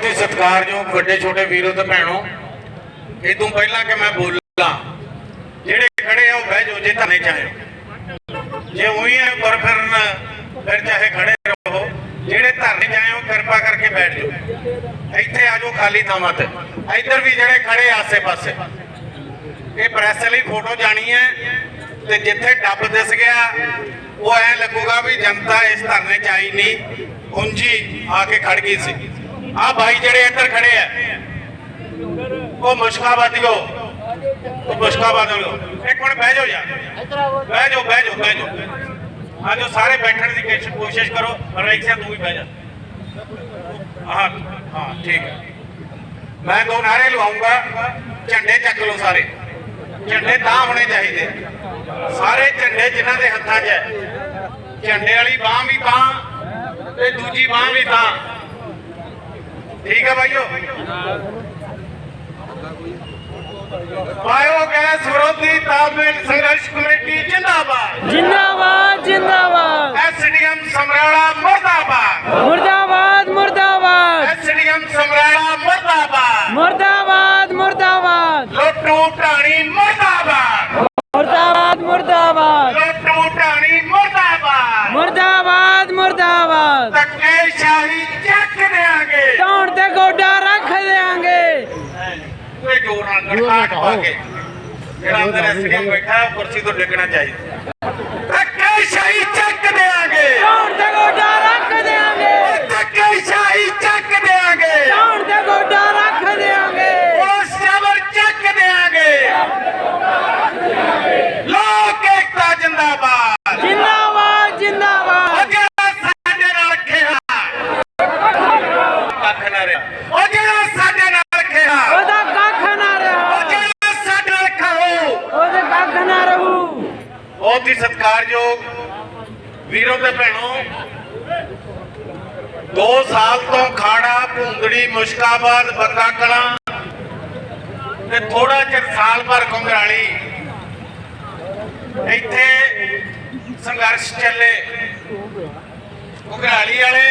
ਬਹੁਤ ਹੀ ਸਤਿਕਾਰਯੋਗ ਵੱਡੇ ਛੋਟੇ ਵੀਰੋ ਤੇ ਭੈਣੋ, ਇਹ ਪਹਿਲਾਂ ਕਿ ਮੈਂ ਬੋਲਾਂ, ਜਿਹੜੇ ਖੜੇ ਆ ਉਹ ਬਹਿ ਜਾਓ ਜੇ ਧਨੇ ਚਾਹੇ। ਜੇ ਉਹੀ ਹੈ ਪਰ ਫਿਰਨ, ਫਿਰ ਚਾਹੇ ਖੜੇ ਰਹੋ। ਜਿਹੜੇ ਧਰਨੇ ਚਾਹੇ ਉਹ ਕਿਰਪਾ ਕਰਕੇ ਬੈਠ ਜਾਓ। ਇੱਥੇ ਆ ਜਾਓ ਖਾਲੀ ਥਾਵਾਂ ਤੇ। ਇੱਧਰ ਵੀ ਜਿਹੜੇ ਖੜੇ ਆਸੇ ਪਾਸੇ ਇਹ ਪ੍ਰੈਸ ਲਈ ਫੋਟੋ ਜਾਣੀ ਹੈ ਤੇ ਜਿੱਥੇ ਡੱਬ ਦਿਸ ਗਿਆ, ਉਹ ਐ ਲੱਗੂਗਾ ਵੀ ਜਨਤਾ ਇਸ ਧਰਨੇ ਚ ਆਈ ਨਹੀਂ। ਉਂਝੀ ਆ ਕੇ ਖੜ ਗਈ ਸੀ। ਆ ਭਾਈ ਜਿਹੜੇ ਇੱਧਰ ਖੜੇ ਆ, ਉਹ ਮੁਸ਼ਕਾਬਾਦੀਓ। ਉਹ ਮੁਸ਼ਕਾਬਾਦੀਓ। ਇੱਕ ਮਿੰਟ ਬਹਿ ਜਾਓ ਯਾਰ। ਬਹਿ ਜਾਓ ਬਹਿ ਜਾਓ ਬਹਿ ਜਾਓ। ਆ ਜਾਓ, ਸਾਰੇ ਬੈਠਣ ਦੀ ਕੋਸ਼ਿਸ਼- ਕੋਸ਼ਿਸ਼ ਕਰੋ ਰਈਸਿਆ ਤੂੰ ਵੀ ਬਹਿ ਜਾ। ਹਾਂ ਹਾਂ, ਠੀਕ ਹੈ। ਮੈਂ ਦੋ ਨਾਰੇ ਲਵਾਉਂਗਾ, ਝੰਡੇ ਚੱਕ ਲਓ ਸਾਰੇ। ਝੰਡੇ ਤਾਂ ਹੋਣੇ ਚਾਹੀਦੇ। ਸਾਰੇ ਝੰਡੇ ਜਿਨ੍ਹਾਂ ਦੇ ਹੱਥਾਂ 'ਚ ਹੈ। ਝੰਡੇ ਵਾਲੀ ਬਾਹ ਵੀ ਤਾਂ ਤੇ ਦੂਜੀ ਬਾਹ ਵੀ ਤਾਂ। ठीक है भाइयों। बायोगैस विरोधी तालमेल संघर्ष कमेटी जिंदाबाद। जिंदाबाद जिंदाबाद। एस डी एम समराड़ा मुर्दाबाद। मुर्दाबाद मुर्दाबाद। एम समराड़ा मुर्दाबाद। मुर्दाबाद मुर्दाबाद। लोटू टाणी मुर्दाबाद। मुर्दाबाद मुर्दाबाद। लोटू टाणी मुर्दाबाद। मुर्दाबाद मुर्दाबाद। ਪਾ ਕੇ। ਜਿਹੜਾ ਅੰਦਰ ਐਸਡੀਐਮ ਬੈਠਾ ਕੁਰਸੀ ਤੋਂ ਡਿੱਗਣਾ ਚਾਹੀਦਾ। ਧੱਕੇ ਸ਼ਾਹੀ ਚੱਕ ਦੇਾਂਗੇ ਧੌਣ ਤੇ ਗੋਡਾ ਰੱਖ ਦੇਾਂਗੇ ਧੱਕੇ ਸ਼ਾਹੀ ਚੱਕ ਦੇਾਂਗੇ ਧੌਣ ਤੇ ਗੋਡਾ ਰੱਖ ਦੇਾਂਗੇ ਪੁਲਿਸ ਜਬਰ ਚੱਕ ਦੇਾਂਗੇ ਲੋਕ ਏਕਤਾ ਜਿੰਦਾਬਾਦ। ਜਿੰਦਾਬਾਦ ਜਿੰਦਾਬਾਦ। ਉਹ ਜਿਹੜਾ ਸਾਡੇ ਨਾਲ ਖੇਹਾ। ਕੱਖ ਨਾ ਰਿਹਾ। ਉਹ ਜਿਹੜਾ ਸਾਡੇ ਨਾਲ ਖੇਹਾ ਉਹਦਾ ਕੱਖ ਨਾ ਉਹ ਰਿਹਾ ਜਿਹੜਾ ਸਾਡੇ ਨਾਲ ਖਾਓ ਉਹਦੇ ਕੱਖ ਨਾ ਰਹੂ ਬਹੁਤ ਹੀ ਸਤਿਕਾਰਯੋਗ ਵੀਰੋ ਤੇ ਭੈਣੋ। 2 ਸਾਲ ਤੋਂ ਖਾੜਾ ਭੁੰਦੜੀ ਮੁਸ਼ਕਾਬਾਦ ਬੱਗਾ ਕਲਾਂ ਤੇ ਥੋੜਾ ਚਿਰ ਸਾਲ ਭਰ ਘੁੰਗਰਾਲੀ। ਇੱਥੇ ਸੰਘਰਸ਼ ਚੱਲੇ। ਘੁੰਗਰਾਲੀ ਵਾਲੇ